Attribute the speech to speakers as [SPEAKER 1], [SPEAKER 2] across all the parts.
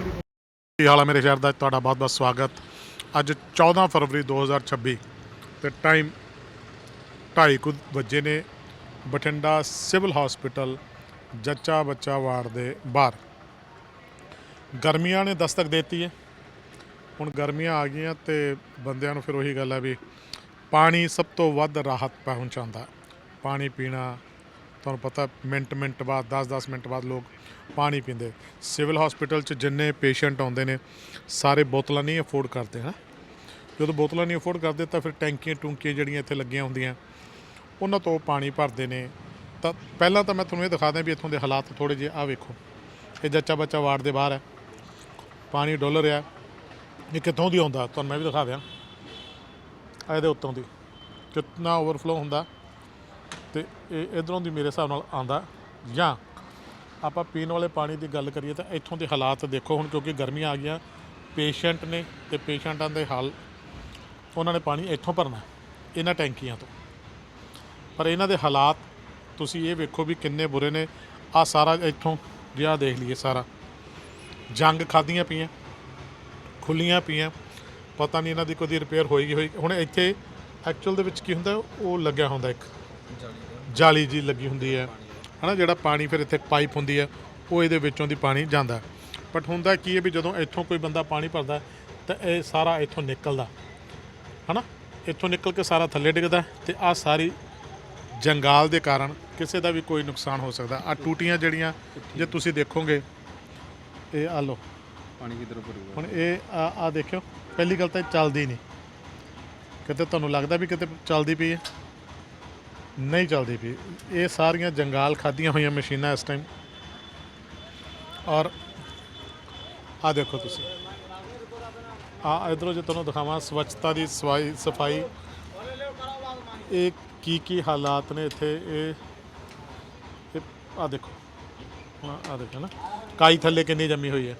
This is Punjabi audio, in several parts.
[SPEAKER 1] ਕੀ ਹਾਲ ਹੈ ਮੇਰੇ ਸ਼ਹਿਰ ਦਾ? ਤੁਹਾਡਾ ਬਹੁਤ-ਬਹੁਤ ਸਵਾਗਤ। ਅੱਜ 14 ਫਰਵਰੀ 2026 ਤੇ ਟਾਈਮ 2:30 ਕੁ ਵਜੇ ਨੇ ਬਠਿੰਡਾ ਸਿਵਲ ਹਸਪੀਟਲ ਜੱਚਾ ਬੱਚਾ ਵਾਰਡ ਦੇ ਬਾਹਰ। ਗਰਮੀਆਂ ਨੇ ਦਸਤਕ ਦਿੱਤੀ ਹੈ। ਹੁਣ ਗਰਮੀਆਂ ਆ ਗਈਆਂ ਤੇ ਬੰਦਿਆਂ ਨੂੰ ਫਿਰ ਉਹੀ ਗੱਲ ਹੈ ਵੀ ਪਾਣੀ ਸਭ ਤੋਂ ਵੱਧ ਰਾਹਤ ਪਹੁੰਚਾਉਂਦਾ। ਪਾਣੀ ਪੀਣਾ ਤੁਹਾਨੂੰ ਪਤਾ, ਮਿੰਟ ਮਿੰਟ ਬਾਅਦ 10-10 ਮਿੰਟ ਬਾਅਦ ਲੋਕ ਪਾਣੀ ਪੀਂਦੇ। ਸਿਵਲ ਹਸਪੀਟਲ 'ਚ ਜਿੰਨੇ ਪੇਸ਼ੈਂਟ ਆਉਂਦੇ ਨੇ, ਸਾਰੇ ਬੋਤਲਾਂ ਨਹੀਂ ਅਫੋਰਡ ਕਰਦੇ, ਹਨ? ਜਦੋਂ ਬੋਤਲਾਂ ਨਹੀਂ ਅਫੋਰਡ ਕਰਦੇ, ਤਾਂ ਫਿਰ ਟੈਂਕੀਆਂ ਟੁੰਕੀਆਂ ਜਿਹੜੀਆਂ ਇੱਥੇ ਲੱਗੀਆਂ ਹੁੰਦੀਆਂ, ਉਹਨਾਂ ਤੋਂ ਪਾਣੀ ਭਰਦੇ ਨੇ। ਤਾਂ ਪਹਿਲਾਂ ਤਾਂ ਮੈਂ ਤੁਹਾਨੂੰ ਇਹ ਦਿਖਾ ਦਿਆਂ ਵੀ ਇੱਥੋਂ ਦੇ ਹਾਲਾਤ ਥੋੜੇ ਜਿਹੇ ਆ ਵੇਖੋ। ਇਹ ਜੱਚਾ ਬੱਚਾ ਵਾਰਡ ਦੇ ਬਾਹਰ ਹੈ। ਪਾਣੀ ਡੁੱਲ ਰਿਹਾ ਇਹ ਕਿੱਥੋਂ ਦੀ ਆਉਂਦਾ? ਤੁਹਾਨੂੰ ਮੈਂ ਵੀ ਦਿਖਾ ਦਿਆਂ। ਇਹਦੇ ਉੱਤੋਂ ਦੀ। ਕਿੰਨਾ ਓਵਰਫਲੋ ਹੁੰਦਾ। ਤੇ ਇਹ ਇਧਰੋਂ ਦੀ ਮੇਰੇ ਹਿਸਾਬ ਨਾਲ ਆਂਦਾ ਜਾਂ ਆਪਾਂ ਪੀਣ ਵਾਲੇ ਪਾਣੀ ਦੀ ਗੱਲ ਕਰੀਏ ਤਾਂ ਇੱਥੋਂ ਦੇ ਹਾਲਾਤ ਦੇਖੋ ਹੁਣ ਕਿਉਂਕਿ ਗਰਮੀਆਂ ਆ ਗਈਆਂ ਪੇਸ਼ੈਂਟ ਨੇ ਤੇ ਪੇਸ਼ੈਂਟਾਂ ਦੇ ਹਾਲ, ਉਹਨਾਂ ਨੇ ਪਾਣੀ ਇੱਥੋਂ ਭਰਨਾ, ਇਹਨਾਂ ਟੈਂਕੀਆਂ ਤੋਂ। ਪਰ ਇਹਨਾਂ ਦੇ ਹਾਲਾਤ ਤੁਸੀਂ ਇਹ ਵੇਖੋ ਵੀ ਕਿੰਨੇ ਬੁਰੇ ਨੇ। ਆ ਸਾਰਾ ਇੱਥੋਂ ਜਿਆ ਦੇਖ ਲਈਏ ਸਾਰਾ। ਜੰਗ ਖਾਦੀਆਂ ਪਈਆਂ, ਖੁੱਲੀਆਂ ਪਈਆਂ, ਪਤਾ ਨਹੀਂ ਇਹਨਾਂ ਦੀ ਕਦੀ ਰਿਪੇਅਰ ਹੋਏਗੀ ਹੋਈ। ਹੁਣ ਇੱਥੇ ਐਕਚੁਅਲ ਦੇ ਵਿੱਚ ਕੀ ਹੁੰਦਾ, ਉਹ ਲੱਗਿਆ ਹੁੰਦਾ ਇੱਕ। ਜਾਲੀ ਜੀ ਲੱਗੀ ਹੁੰਦੀ ਹੈ। ਹਨਾ ਜਿਹੜਾ ਪਾਣੀ ਫਿਰ ਇੱਥੇ ਪਾਈਪ ਹੁੰਦੀ ਹੈ ਉਹ ਇਹਦੇ ਵਿੱਚੋਂ ਦੀ ਪਾਣੀ ਜਾਂਦਾ ਬਟ ਹੁੰਦਾ ਕੀ ਹੈ ਵੀ ਜਦੋਂ ਇੱਥੋਂ ਕੋਈ ਬੰਦਾ ਪਾਣੀ ਭਰਦਾ ਤਾਂ ਇਹ ਸਾਰਾ ਇੱਥੋਂ ਨਿਕਲਦਾ ਹਨਾ ਇੱਥੋਂ ਨਿਕਲ ਕੇ ਸਾਰਾ ਥੱਲੇ ਡਿੱਗਦਾ ਤੇ ਆ ਸਾਰੀ ਜੰਗਾਲ ਦੇ ਕਾਰਨ ਕਿਸੇ ਦਾ ਵੀ ਕੋਈ ਨੁਕਸਾਨ ਹੋ ਸਕਦਾ ਆ ਟੂਟੀਆਂ ਜਿਹੜੀਆਂ ਜੇ ਤੁਸੀਂ ਦੇਖੋਗੇ ਇਹ ਆ ਲੋ
[SPEAKER 2] ਪਾਣੀ ਕਿਧਰੋਂ ਭਰੂਗਾ?
[SPEAKER 1] ਹੁਣ ਇਹ ਆ ਆ ਦੇਖਿਓ ਪਹਿਲੀ ਗੱਲ ਤਾਂ ਇਹ ਚੱਲਦੀ ਨਹੀਂ। ਕਿਤੇ ਤੁਹਾਨੂੰ ਲੱਗਦਾ ਵੀ ਕਿਤੇ ਚੱਲਦੀ ਪਈ ਹੈ? ਨਹੀਂ ਚੱਲਦੀ ਪਈ। ਇਹ ਸਾਰੀਆਂ ਜੰਗਾਲ ਖਾਦੀਆਂ ਹੋਈਆਂ ਮਸ਼ੀਨਾਂ ਇਸ ਟਾਈਮ ਔਰ ਆ ਦੇਖੋ ਤੁਸੀਂ। ਆ ਇਧਰੋਂ ਜੇ ਤੁਹਾਨੂੰ ਦਿਖਾਵਾਂ, ਸਵੱਛਤਾ ਦੀ ਸਫ਼ਾਈ ਸਫ਼ਾਈ। ਇਹ ਕੀ ਕੀ ਹਾਲਾਤ ਨੇ ਇੱਥੇ? ਇਹ ਆ ਦੇਖੋ। ਆ ਦੇਖੋ ਨਾ। ਕਾਈ ਥੱਲੇ ਕਿੰਨੀ ਜੰਮੀ ਹੋਈ ਹੈ।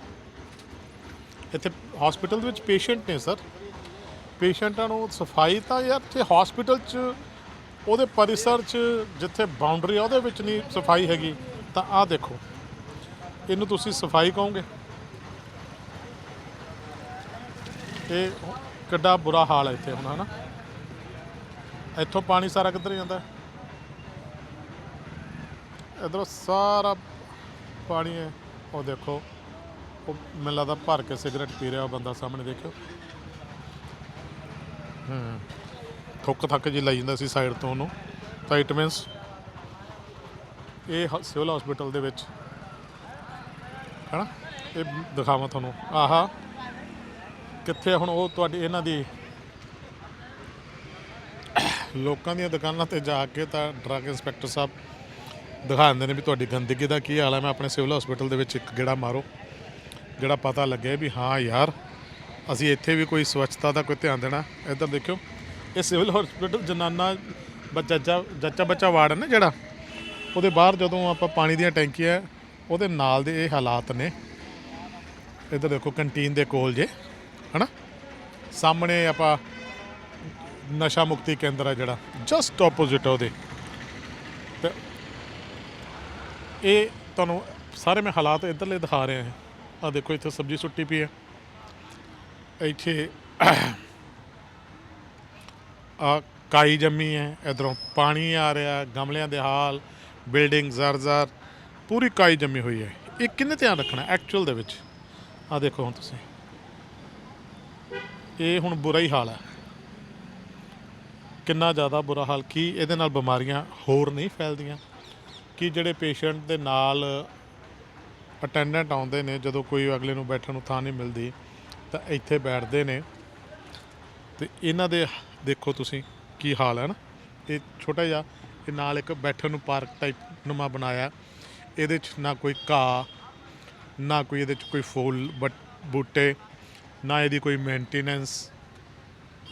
[SPEAKER 1] ਇੱਥੇ ਹਸਪੀਟਲ ਦੇ ਵਿੱਚ ਪੇਸ਼ੈਂਟ ਨੇ ਸਰ ਪੇਸ਼ੈਂਟਾਂ ਨੂੰ ਸਫ਼ਾਈ ਤਾਂ ਯਾਰ ਤੇ ਹਸਪੀਟਲ 'ਚ ਉਹਦੇ ਪਰਿਸਰ 'ਚ ਜਿੱਥੇ ਬਾਉਂਡਰੀ ਆ, ਉਹਦੇ ਵਿੱਚ ਨਹੀਂ ਸਫ਼ਾਈ ਹੈਗੀ, ਤਾਂ ਆਹ ਦੇਖੋ। ਇਹਨੂੰ ਤੁਸੀਂ ਸਫ਼ਾਈ ਕਹੋਗੇ? ਇਹ ਕਿੱਡਾ ਬੁਰਾ ਹਾਲ ਹੈ ਇੱਥੇ ਹੁਣ, ਹਨਾ? ਇੱਥੋਂ ਪਾਣੀ ਸਾਰਾ ਕਿੱਧਰ ਜਾਂਦਾ? ਇਧਰੋਂ ਸਾਰਾ ਪਾਣੀ ਹੈ। ਉਹ ਦੇਖੋ, ਉਹ ਮੈਨੂੰ ਲੱਗਦਾ ਭਰ ਕੇ ਸਿਗਰਟ ਪੀ ਰਿਹਾ ਉਹ ਬੰਦਾ ਸਾਹਮਣੇ, ਦੇਖਿਓ। ਹੂੰ। ਥੁੱਕ ਥੱਕ ਜੀ ਲਾਈ ਜਾਂਦਾ ਸੀ ਸਾਈਡ ਤੋਂ ਉਹਨੂੰ ਤਾਂ ਇਟ ਮੀਨਸ ਇਹ ਹ- ਸਿਵਲ ਹਸਪੀਟਲ ਦੇ ਵਿੱਚ। ਹੈਨਾ? ਇਹ ਦਿਖਾਵਾਂ ਤੁਹਾਨੂੰ। ਆਹਾ, ਕਿੱਥੇ ਹੁਣ ਉਹ ਤੁਹਾਡੀ ਇਹਨਾਂ ਦੀ। ਲੋਕਾਂ ਦੀਆਂ ਦੁਕਾਨਾਂ ਤੇ ਜਾ ਕੇ ਤਾਂ ਡਰੱਗ ਇੰਸਪੈਕਟਰ ਸਾਹਿਬ ਦਿਖਾ ਦਿੰਦੇ ਨੇ ਵੀ ਤੁਹਾਡੀ ਗੰਦਗੀ ਦਾ ਕੀ ਹਾਲ ਹੈ ਮੈਂ ਆਪਣੇ ਸਿਵਲ ਹਸਪੀਟਲ ਦੇ ਵਿੱਚ ਇੱਕ ਗੇੜਾ ਮਾਰੋ, ਜਿਹੜਾ ਪਤਾ ਲੱਗੇ ਵੀ ਹਾਂ ਯਾਰ, ਅਸੀਂ ਇੱਥੇ ਵੀ ਕੋਈ ਸਵੱਛਤਾ ਦਾ ਕੋਈ ਧਿਆਨ ਦੇਣਾ। ਇੱਧਰ ਦੇਖਿਓ ਇਹ ਸਿਵਲ ਹਸਪੀਟਲ ਜਨਾਨਾ ਬੱਚਾ ਜੱਚਾ ਬੱਚਾ ਵਾਰਡ ਹੈ ਨਾ ਜਿਹੜਾ, ਉਹਦੇ ਬਾਹਰ ਜਦੋਂ ਆਪਾਂ ਪਾਣੀ ਦੀਆਂ ਟੈਂਕੀਆਂ, ਉਹਦੇ ਨਾਲ ਦੇ ਇਹ ਹਾਲਾਤ ਨੇ। ਇੱਧਰ ਦੇਖੋ ਕੰਟੀਨ ਦੇ ਕੋਲ ਜੇ, ਹਨਾ? ਸਾਹਮਣੇ ਆਪਾਂ ਨਸ਼ਾ ਮੁਕਤੀ ਕੇਂਦਰ ਹੈ ਜਿਹੜਾ ਜਸਟ ਆਪੋਜ਼ਿਟ ਉਹਦੇ। ਤੇ ਇਹ ਤੁਹਾਨੂੰ ਸਾਰੇ ਮੈਂ ਹਾਲਾਤ ਇੱਧਰਲੇ ਦਿਖਾ ਰਿਹਾ ਹਾਂ। ਆ ਦੇਖੋ ਇੱਥੇ ਸਬਜ਼ੀ ਸੁੱਟੀ ਪਈ ਹੈ ਇੱਥੇ ਆ ਕਾਈ ਜੰਮੀ ਹੈ, ਇਧਰੋਂ ਪਾਣੀ ਆ ਰਿਹਾ, ਗਮਲਿਆਂ ਦੇ ਹਾਲ ਬਿਲਡਿੰਗ ਜ਼ਰ-ਜ਼ਰ ਪੂਰੀ ਕਾਈ ਜੰਮੀ ਹੋਈ ਹੈ। ਇਹ ਕਿੰਨੇ ਧਿਆਨ ਰੱਖਣਾ ਐਕਚੁਅਲ ਦੇ ਵਿੱਚ? ਆ ਦੇਖੋ ਹੁਣ ਤੁਸੀਂ। ਇਹ ਹੁਣ ਬੁਰਾ ਹੀ ਹਾਲ ਹੈ। ਕਿੰਨਾ ਜ਼ਿਆਦਾ ਬੁਰਾ ਹਾਲ, ਕੀ ਇਹਦੇ ਨਾਲ ਬਿਮਾਰੀਆਂ ਹੋਰ ਨਹੀਂ ਫੈਲਦੀਆਂ? ਕਿ ਜਿਹੜੇ ਪੇਸ਼ੈਂਟ ਦੇ ਨਾਲ ਅਟੈਂਡੈਂਟ ਆਉਂਦੇ ਨੇ, ਜਦੋਂ ਕੋਈ ਅਗਲੇ ਨੂੰ ਬੈਠਣ ਨੂੰ ਥਾਂ ਨਹੀਂ ਮਿਲਦੀ, ਤਾਂ ਇੱਥੇ ਬੈਠਦੇ ਨੇ। ਤੇ ਇਹਨਾਂ ਦੇ ਦੇਖੋ ਤੁਸੀਂ ਕੀ ਹਾਲ ਹੈ ਨਾ। ਇਹ ਛੋਟਾ ਜਿਹਾ, ਇਹ ਨਾਲ ਇੱਕ ਬੈਠਣ ਨੂੰ ਪਾਰਕ ਟਾਈਪ ਨੁਮਾ ਬਣਾਇਆ। ਇਹਦੇ 'ਚ ਨਾ ਕੋਈ ਘਾਹ, ਨਾ ਕੋਈ ਇਹਦੇ 'ਚ ਕੋਈ ਫੁੱਲ, ਬਟ ਬੂਟੇ, ਨਾ ਇਹਦੀ ਕੋਈ ਮੇਨਟੇਨੈਂਸ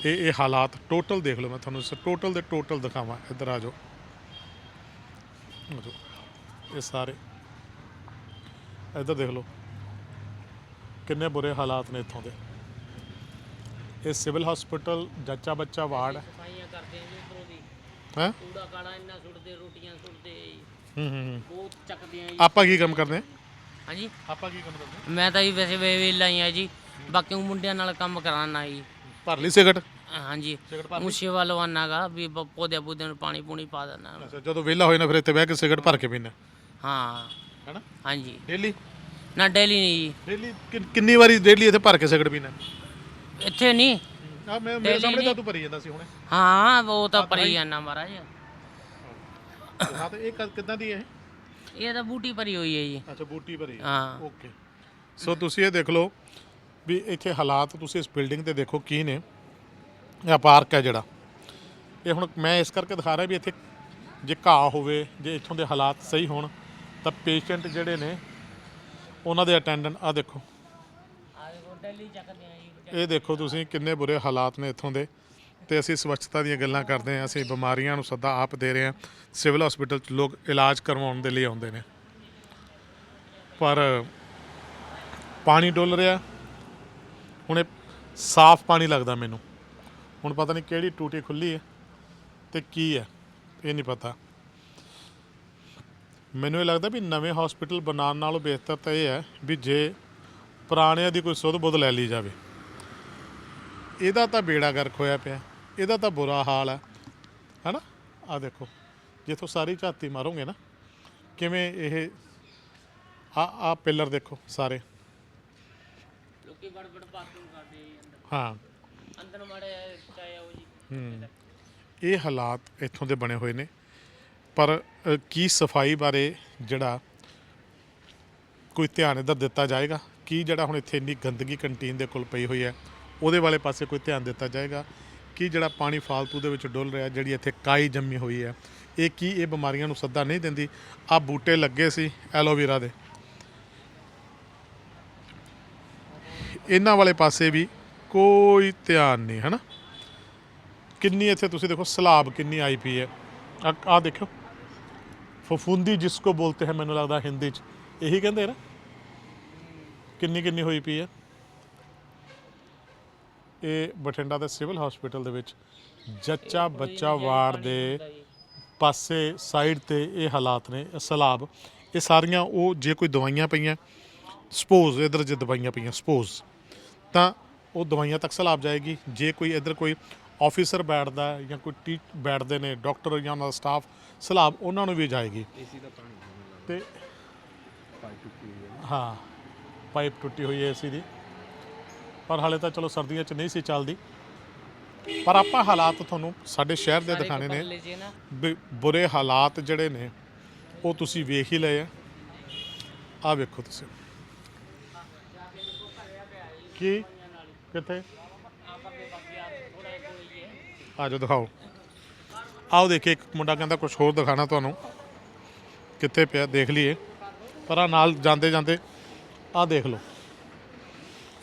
[SPEAKER 1] ਇਹ ਇਹ ਹਾਲਾਤ ਟੋਟਲ ਦੇਖ ਲਓ ਮੈਂ ਤੁਹਾਨੂੰ ਟੋਟਲ ਦੇ ਟੋਟਲ ਦਿਖਾਵਾਂ। ਇੱਧਰ ਆ ਜਾਓ। ਆ ਜਾਓ। ਇਹ ਸਾਰੇ। ਇੱਧਰ ਦੇਖ ਲਓ। ਕਿੰਨੇ ਬੁਰੇ ਹਾਲਾਤ ਨੇ ਇੱਥੋਂ ਦੇ। ਇਹ ਸਿਵਲ ਹਸਪੀਟਲ ਜੱਚਾ ਬੱਚਾ ਵਾਰਡ ਹੈ।
[SPEAKER 3] ਸਫਾਈਆਂ ਕਰਦੇ ਜੀ ਉੱਪਰੋਂ ਦੀ।
[SPEAKER 1] ਹੈਂ?
[SPEAKER 3] ਕੂੜਾ ਕਾੜਾ ਇੰਨਾ ਸੁੱਟਦੇ ਰੋਟੀਆਂ ਸੁੱਟਦੇ
[SPEAKER 1] ਹੂੰ ਹੂੰ ਹੂੰ।
[SPEAKER 3] ਬਹੁਤ ਚੱਕਦੇ ਆ ਜੀ।
[SPEAKER 1] ਆਪਾਂ ਕੀ ਕੰਮ ਕਰਦੇ ਹਾਂ
[SPEAKER 2] ਹਾਂਜੀ?
[SPEAKER 1] ਆਪਾਂ ਕੀ ਕੰਮ ਕਰਦੇ
[SPEAKER 2] ਮੈਂ ਤਾਂ ਜੀ ਵੈਸੇ ਵੇ ਵੇਲਾ ਹੀ ਆ ਜੀ। ਬਾਕੀ ਮੁੰਡਿਆਂ ਨਾਲ ਕੰਮ ਕਰਾਨਾ ਜੀ।
[SPEAKER 1] ਭਰ ਲਈ ਸਿਗਰਟ?
[SPEAKER 2] ਹਾਂਜੀ।
[SPEAKER 1] ਸਿਗਰਟ ਭਰ
[SPEAKER 2] ਮੁਸ਼ੇ ਵੱਲੋਂ ਆਨਾਗਾ ਵੀ ਪ- ਪੌਦੇ ਪੌਦੇ ਨੂੰ ਪਾਣੀ ਪੂਣੀ ਪਾ ਦੇਣਾ
[SPEAKER 1] ਅੱਛਾ ਜਦੋਂ ਵਿਹਲਾ ਹੋਏ ਨਾ ਫਿਰ ਇੱਥੇ ਬਹਿ ਕੇ ਸਿਗਰਟ ਭਰ ਕੇ ਪੀਣਾ
[SPEAKER 2] ਹਾਂ।
[SPEAKER 1] ਹੈਨਾ?
[SPEAKER 2] ਹਾਂਜੀ।
[SPEAKER 1] ਡੇਲੀ
[SPEAKER 2] ਨਾ ਡੇਲੀ ਨਹੀਂ ਜੀ।
[SPEAKER 1] ਡੇਲੀ ਕਿੰਨੀ ਵਾਰੀ ਡੇਲੀ ਇੱਥੇ ਭਰ ਕੇ ਸਿਗਰਟ ਪੀਣਾ
[SPEAKER 2] ਇੱਥੇ ਨਹੀਂ।
[SPEAKER 1] ਆ ਮੈਂ ਮੇਰੇ ਸਾਹਮਣੇ ਤਾਂ ਤੂੰ ਭਰੀ ਜਾਂਦਾ ਸੀ ਹੁਣੇ।
[SPEAKER 2] ਹਾਂ ਉਹ ਤਾਂ ਭਰੀ ਜਾਨਾ ਮਹਾਰਾਜ।
[SPEAKER 1] ਹਾਂ ਤੇ ਇਹ ਕ- ਕਿੱਦਾਂ ਦੀ ਹੈ
[SPEAKER 2] ਇਹ? ਤਾਂ ਬੂਟੀ ਭਰੀ ਹੋਈ ਹੈ ਜੀ।
[SPEAKER 1] ਅੱਛਾ ਬੂਟੀ ਭਰੀ
[SPEAKER 2] ਹਾਂ।
[SPEAKER 1] ਓਕੇ। ਸੋ ਤੁਸੀਂ ਇਹ ਦੇਖ ਲਓ ਵੀ ਇੱਥੇ ਹਾਲਾਤ ਤੁਸੀਂ ਇਸ ਬਿਲਡਿੰਗ ਤੇ ਦੇਖੋ ਕੀ ਨੇ। ਇਹ ਪਾਰਕ ਹੈ ਜਿਹੜਾ। ਇਹ ਹੁਣ ਮੈਂ ਇਸ ਕਰਕੇ ਦਿਖਾ ਰਿਹਾ ਵੀ ਇੱਥੇ ਜੇ ਘਾਹ ਹੋਵੇ ਜੇ ਇੱਥੋਂ ਦੇ ਹਾਲਾਤ ਸਹੀ ਹੋਣ ਤਾਂ ਪੇਸ਼ੈਂਟ ਜਿਹੜੇ ਨੇ ਉਹਨਾਂ ਦੇ ਅਟੈਂਡੈਂਟ ਆ ਦੇਖੋ।
[SPEAKER 2] ਡੇਲੀ ਚੱਕਦੇ ਆ ਜੀ
[SPEAKER 1] ਇਹ ਦੇਖੋ ਤੁਸੀਂ ਕਿੰਨੇ ਬੁਰੇ ਹਾਲਾਤ ਨੇ ਇੱਥੋਂ ਦੇ। ਤੇ ਅਸੀਂ ਸਵੱਛਤਾ ਦੀਆਂ ਗੱਲਾਂ ਕਰਦੇ ਹਾਂ, ਅਸੀਂ ਬਿਮਾਰੀਆਂ ਨੂੰ ਸੱਦਾ ਆਪ ਦੇ ਰਹੇ ਹਾਂ। ਸਿਵਲ ਹਸਪੀਟਲ 'ਚ ਲੋਕ ਇਲਾਜ ਕਰਵਾਉਣ ਦੇ ਲਈ ਆਉਂਦੇ ਨੇ। ਪਰ ਪਾਣੀ ਡੁੱਲ ਰਿਹਾ। ਹੁਣ ਇਹ ਸਾਫ਼ ਪਾਣੀ ਲੱਗਦਾ ਮੈਨੂੰ। ਹੁਣ ਪਤਾ ਨਹੀਂ ਕਿਹੜੀ ਟੂਟੀ ਖੁੱਲੀ ਹੈ ਤੇ ਕੀ ਹੈ, ਇਹ ਨਹੀਂ ਪਤਾ। ਮੈਨੂੰ ਇਹ ਲੱਗਦਾ ਵੀ ਨਵੇਂ ਹਸਪੀਟਲ ਬਣਾਉਣ ਨਾਲੋਂ ਬਿਹਤਰ ਤਾਂ ਇਹ ਹੈ ਵੀ ਜੇ ਪੁਰਾਣਿਆਂ ਦੀ ਕੋਈ ਸੁੱਧ ਬੁੱਧ ਲੈ ਲਈ ਜਾਵੇ। ਇਹਦਾ ਤਾਂ ਬੇੜਾ ਗਰਕ ਹੋਇਆ ਪਿਆ। ਇਹਦਾ ਤਾਂ ਬੁਰਾ ਹਾਲ ਹੈ। ਹੈਨਾ? ਆ ਦੇਖੋ। ਜਿੱਥੋਂ ਸਾਰੀ ਝਾਤੀ ਮਾਰੋਗੇ ਨਾ ਕਿਵੇਂ ਇਹ ਆ ਆ ਪਿੱਲਰ ਦੇਖੋ ਸਾਰੇ।
[SPEAKER 2] ਲੋਕੀ ਬੜ ਬੜ ਬਾਥਰੂਮ ਕਰਦੇ ਅੰਦਰ।
[SPEAKER 1] ਹਾਂ।
[SPEAKER 2] ਅੰਦਰ ਮੜੇ ਚਾਏ ਆਓ ਜੀ।
[SPEAKER 1] ਹੂੰ। ਇਹ ਹਾਲਾਤ ਇੱਥੋਂ ਦੇ ਬਣੇ ਹੋਏ ਨੇ। ਪਰ ਕੀ ਸਫ਼ਾਈ ਬਾਰੇ ਜਿਹੜਾ ਕੋਈ ਧਿਆਨ ਇੱਧਰ ਦਿੱਤਾ ਜਾਏਗਾ? ਕੀ ਜਿਹੜਾ ਹੁਣ ਇੱਥੇ ਇੰਨੀ ਗੰਦਗੀ ਕੰਟੀਨ ਦੇ ਕੋਲ ਪਈ ਹੋਈ ਹੈ, ਉਹਦੇ ਵਾਲੇ ਪਾਸੇ ਕੋਈ ਧਿਆਨ ਦਿੱਤਾ ਜਾਏਗਾ? ਕੀ ਜਿਹੜਾ ਪਾਣੀ ਫਾਲਤੂ ਦੇ ਵਿੱਚ ਡੁੱਲ ਰਿਹਾ, ਜਿਹੜੀ ਇੱਥੇ ਕਾਈ ਜੰਮੀ ਹੋਈ ਹੈ, ਇਹ ਕੀ ਇਹ ਬਿਮਾਰੀਆਂ ਨੂੰ ਸੱਦਾ ਨਹੀਂ ਦਿੰਦੀ? ਆ ਬੂਟੇ ਲੱਗੇ ਸੀ, ਐਲੋਵੇਰਾ ਦੇ। ਇਹਨਾਂ ਵਾਲੇ ਪਾਸੇ ਵੀ ਕੋਈ ਧਿਆਨ ਨਹੀਂ ਹੈ ਨਾ ਕਿੰਨੀ ਇੱਥੇ ਤੁਸੀਂ ਦੇਖੋ, ਸਲਾਬ ਕਿੰਨੀ ਆਈ ਪਈ ਹੈ। ਆ ਆਹ ਦੇਖੋ ਫਫੂੰਦੀ ਜਿਸ ਕੋ ਬੋਲਤੇ ਹੈ, ਮੈਨੂੰ ਲੱਗਦਾ ਹਿੰਦੀ ਚ। ਇਹੀ ਕਹਿੰਦੇ ਨਾ ਕਿੰਨੀ ਕਿੰਨੀ ਹੋਈ ਪਈ ਹੈ ਇਹ ਬਠਿੰਡਾ ਦੇ ਸਿਵਲ ਹਸਪੀਟਲ ਦੇ ਵਿੱਚ ਜੱਚਾ ਬੱਚਾ ਵਾਰਡ ਦੇ ਪਾਸੇ ਸਾਈਡ ਤੇ ਇਹ ਹਾਲਾਤ ਨੇ ਇਹ ਸਲਾਬ। ਇਹ ਸਾਰੀਆਂ ਉਹ ਜੇ ਕੋਈ ਦਵਾਈਆਂ ਪਈਆਂ ਸਪੋਜ਼ ਇਧਰ ਜੇ ਦਵਾਈਆਂ ਪਈਆਂ ਸਪੋਜ਼ ਤਾਂ ਉਹ ਦਵਾਈਆਂ ਤੱਕ ਸਲਾਬ ਜਾਏਗੀ। ਜੇ ਕੋਈ ਇਧਰ ਕੋਈ ਆਫੀਸਰ ਬੈਠਦਾ ਹੈ ਜਾਂ ਕੋਈ ਟੀ ਬੈਠਦੇ ਨੇ ਡਾਕਟਰ ਜਾਂ ਉਹਨਾਂ ਦਾ ਸਟਾਫ ਸਲਾਬ ਉਹਨਾਂ ਨੂੰ ਵੀ ਜਾਏਗੀ।
[SPEAKER 3] ਏਸੀ ਦਾ ਪਾਣੀ ਹੋਣ
[SPEAKER 1] ਤੇ
[SPEAKER 3] ਹਾਂ।
[SPEAKER 1] ਪਾਈਪ ਟੁੱਟੀ ਹੋਈ ਹੈ ਏਸੀ ਦੀ। ਪਰ ਹਾਲੇ ਤਾਂ ਚਲੋ ਸਰਦੀਆਂ 'ਚ ਨਹੀਂ ਸੀ ਚੱਲਦੀ। ਪਰ ਆਪਾਂ ਹਾਲਾਤ ਤੁਹਾਨੂੰ ਸਾਡੇ ਸ਼ਹਿਰ ਦੇ ਦਿਖਾਣੇ ਨੇ। ਵੀ ਬੁਰੇ ਹਾਲਾਤ ਜਿਹੜੇ ਨੇ ਉਹ ਤੁਸੀਂ ਵੇਖ ਹੀ ਲਏ ਆ। ਆ ਵੇਖੋ ਤੁਸੀਂ। ਕੀ? ਕਿੱਥੇ? ਆ ਜਾਓ ਦਿਖਾਓ। ਆਓ ਦੇਖੇ ਇੱਕ ਮੁੰਡਾ ਕਹਿੰਦਾ ਕੁਝ ਹੋਰ ਦਿਖਾਣਾ ਤੁਹਾਨੂੰ। ਕਿੱਥੇ ਪਿਆ? ਦੇਖ ਲਈਏ। ਪਰ ਆ ਨਾਲ ਜਾਂਦੇ ਜਾਂਦੇ ਆਹ ਦੇਖ ਲਓ।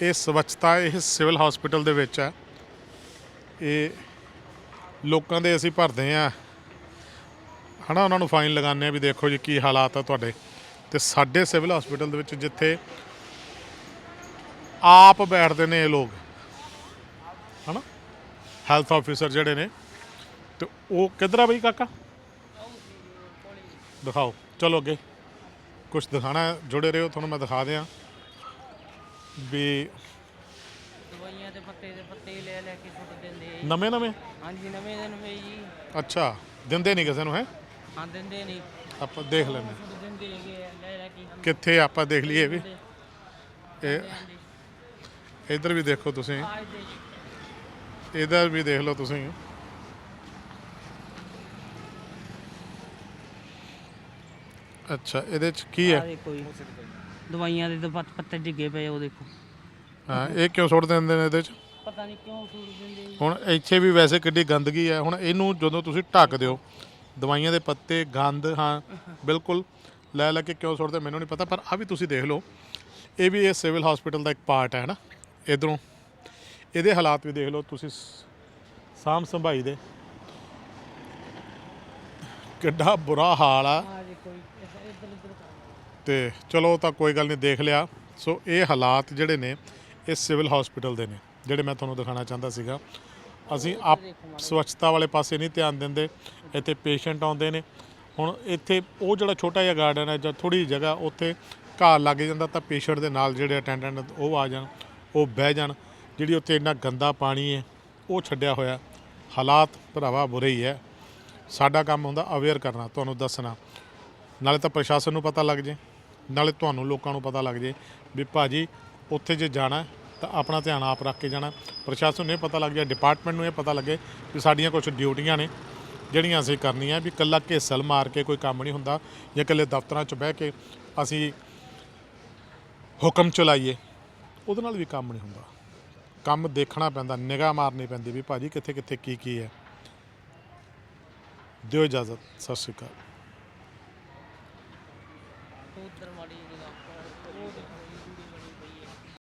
[SPEAKER 1] ਇਹ ਸਵੱਛਤਾ ਇਹ ਸਿਵਲ ਹਸਪੀਟਲ ਦੇ ਵਿੱਚ ਹੈ। ਇਹ ਲੋਕਾਂ ਦੇ ਅਸੀਂ ਭਰਦੇ ਆ ਹਨਾ ਉਹਨਾਂ ਨੂੰ ਫਾਈਨ ਲਗਾਉਂਦੇ ਆ ਵੀ ਦੇਖੋ ਜੀ ਕੀ ਹਾਲਾਤ ਆ ਤੁਹਾਡੇ। ਤੇ ਸਾਡੇ ਸਿਵਲ ਹਸਪੀਟਲ ਦੇ ਵਿੱਚ ਜਿੱਥੇ ਆਪ ਬੈਠਦੇ ਨੇ ਇਹ ਲੋਕ। ਹਨਾ? ਹੈਲਥ ਆਫੀਸਰ ਜਿਹੜੇ ਨੇ। ਤੇ ਉਹ ਕਿੱਧਰ ਆ ਬਈ ਕਾਕਾ? ਦਿਖਾਓ। ਚਲੋ ਅੱਗੇ। ਕੁਝ ਦਿਖਾਣਾ ਹੈ, ਜੁੜੇ ਰਹੋ ਤੁਹਾਨੂੰ ਮੈਂ ਦਿਖਾ ਦਿਆਂ। ਵੀ
[SPEAKER 2] ਦਵਾਈਆਂ ਦੇ ਪੱਤੇ ਦੇ ਪੱਤੇ ਲੈ ਲੈ ਕੇ ਸੁੱਟ ਦਿੰਦੇ ਆ।
[SPEAKER 1] ਨਵੇਂ ਨਵੇਂ?
[SPEAKER 2] ਹਾਂਜੀ ਨਵੇਂ ਦਿਨ ਵੇ ਜੀ।
[SPEAKER 1] ਅੱਛਾ ਦਿੰਦੇ ਨਹੀਂ ਕਿਸੇ ਨੂੰ ਹੈ?
[SPEAKER 2] ਹਾਂ ਦਿੰਦੇ ਨਹੀਂ।
[SPEAKER 1] ਆਪਾਂ ਦੇਖ ਲੈਂਦੇ
[SPEAKER 2] ਸੁੱਟ ਦਿੰਦੇ ਹੈਗੇ ਆ, ਲੈ ਲੈ ਕੇ
[SPEAKER 1] ਕਿੱਥੇ ਆਪਾਂ ਦੇਖ ਲਈਏ ਵੀ। ਇਹ ਇਧਰ ਵੀ ਦੇਖੋ ਤੁਸੀਂ।
[SPEAKER 2] ਆਜ ਦੇ
[SPEAKER 1] ਵੀ ਦੇਖ ਲਓ ਤੁਸੀਂ। ਅੱਛਾ ਇਹਦੇ ਚ ਕੀ ਹੈ?
[SPEAKER 2] ਦਵਾਈਆਂ ਦੇ ਤਾਂ ਪੱਤ- ਪੱਤੇ ਡਿੱਗੇ ਪਏ ਉਹ ਦੇਖੋ।
[SPEAKER 1] ਹਾਂ ਇਹ ਕਿਉਂ ਸੁੱਟ ਦਿੰਦੇ ਨੇ ਇਹਦੇ ਚ?
[SPEAKER 2] ਪਤਾ ਨਹੀਂ ਕਿਉਂ ਸੁੱਟ ਦਿੰਦੇ ਜੀ।
[SPEAKER 1] ਹੁਣ ਇੱਥੇ ਵੀ ਵੈਸੇ ਕਿੱਡੀ ਗੰਦਗੀ ਹੈ ਹੁਣ ਇਹਨੂੰ ਜਦੋਂ ਤੁਸੀਂ ਢੱਕ ਦਿਓ ਦਵਾਈਆਂ ਦੇ ਪੱਤੇ ਗੰਦ ਹਾਂ ਬਿਲਕੁਲ ਲੈ ਲੈ ਕੇ ਕਿਉਂ ਸੁੱਟਦੇ ਮੈਨੂੰ ਨਹੀਂ ਪਤਾ ਪਰ ਆ ਵੀ ਤੁਸੀਂ ਦੇਖ ਲਓ। ਇਹ ਵੀ ਇਹ ਸਿਵਲ ਹਸਪੀਟਲ ਦਾ ਇੱਕ ਪਾਰਟ ਹੈ ਨਾ ਇਧਰੋਂ। ਇਹਦੇ ਹਾਲਾਤ ਵੀ ਦੇਖ ਲਓ ਤੁਸੀਂ ਸ- ਸਾਂਭ ਸੰਭਾਈ ਦੇ। ਕਿੱਡਾ ਬੁਰਾ ਹਾਲ ਆ
[SPEAKER 2] ਆਹ ਦੇਖੋ ਜੀ ਇੱਧਰ ਇੱਧਰ
[SPEAKER 1] ਤੇ ਚਲੋ ਤਾਂ ਕੋਈ ਗੱਲ ਨਹੀਂ, ਦੇਖ ਲਿਆ। ਸੋ ਇਹ ਹਾਲਾਤ ਜਿਹੜੇ ਨੇ, ਇਹ ਸਿਵਲ ਹਸਪੀਟਲ ਦੇ ਨੇ, ਜਿਹੜੇ ਮੈਂ ਤੁਹਾਨੂੰ ਦਿਖਾਣਾ ਚਾਹੁੰਦਾ ਸੀਗਾ। ਅਸੀਂ ਆਪ ਸਵੱਛਤਾ ਵਾਲੇ ਪਾਸੇ ਨਹੀਂ ਧਿਆਨ ਦਿੰਦੇ, ਇੱਥੇ ਪੇਸ਼ੈਂਟ ਆਉਂਦੇ ਨੇ। ਹੁਣ ਇੱਥੇ ਉਹ ਜਿਹੜਾ ਛੋਟਾ ਜਿਹਾ ਗਾਰਡਨ ਹੈ ਜਾਂ ਥੋੜੀ ਜਗ੍ਹਾ, ਉੱਥੇ ਘਾਹ ਲੱਗ ਜਾਂਦਾ ਤਾਂ ਪੇਸ਼ੈਂਟ ਦੇ ਨਾਲ ਜਿਹੜੇ ਅਟੈਂਡੈਂਟ ਉਹ ਆ ਜਾਣ, ਉਹ ਬਹਿ ਜਾਣ। ਜਿਹੜੀ ਉੱਥੇ ਇੰਨਾ ਗੰਦਾ ਪਾਣੀ ਹੈ, ਉਹ ਛੱਡਿਆ ਹੋਇਆ। ਹਾਲਾਤ ਭਰਾਵਾ ਬੁਰੇ ਹੀ ਹੈ। ਸਾਡਾ ਕੰਮ ਹੁੰਦਾ ਅਵੇਅਰ ਕਰਨਾ, ਤੁਹਾਨੂੰ ਦੱਸਣਾ। ਨਾਲੇ ਤਾਂ ਪ੍ਰਸ਼ਾਸਨ ਨੂੰ ਪਤਾ ਲੱਗ ਜੇ। ਨਾਲੇ ਤੁਹਾਨੂੰ ਲੋਕਾਂ ਨੂੰ ਪਤਾ ਲੱਗ ਜੇ ਵੀ ਭਾਜੀ ਉੱਥੇ ਜੇ ਜਾਣਾ ਤਾਂ ਆਪਣਾ ਧਿਆਨ ਆਪ ਰੱਖ ਕੇ ਜਾਣਾ ਪ੍ਰਸ਼ਾਸਨ ਨੂੰ ਇਹ ਪਤਾ ਲੱਗ ਜਾਏ ਡਿਪਾਰਟਮੈਂਟ ਨੂੰ ਇਹ ਪਤਾ ਲੱਗੇ ਕਿ ਸਾਡੀਆਂ ਕੁਝ ਡਿਊਟੀਆਂ ਨੇ, ਜਿਹੜੀਆਂ ਅਸੀਂ ਕਰਨੀਆਂ ਵੀ ਇਕੱਲਾ ਘੇਸਲ ਮਾਰ ਕੇ ਕੋਈ ਕੰਮ ਨਹੀਂ ਹੁੰਦਾ ਜਾਂ ਇਕੱਲੇ ਦਫ਼ਤਰਾਂ 'ਚ ਬਹਿ ਕੇ ਅਸੀਂ ਹੁਕਮ ਚਲਾਈਏ, ਉਹਦੇ ਨਾਲ ਵੀ ਕੰਮ ਨਹੀਂ ਹੁੰਦਾ। ਕੰਮ ਦੇਖਣਾ ਪੈਂਦਾ, ਨਿਗਾਹ ਮਾਰਨੀ ਪੈਂਦੀ ਵੀ ਭਾਜੀ ਕਿੱਥੇ ਕਿੱਥੇ ਕੀ ਕੀ ਹੈ। ਦਿਓ ਇਜਾਜ਼ਤ, ਸਤਿ ਸ਼੍ਰੀ ਅਕਾਲ।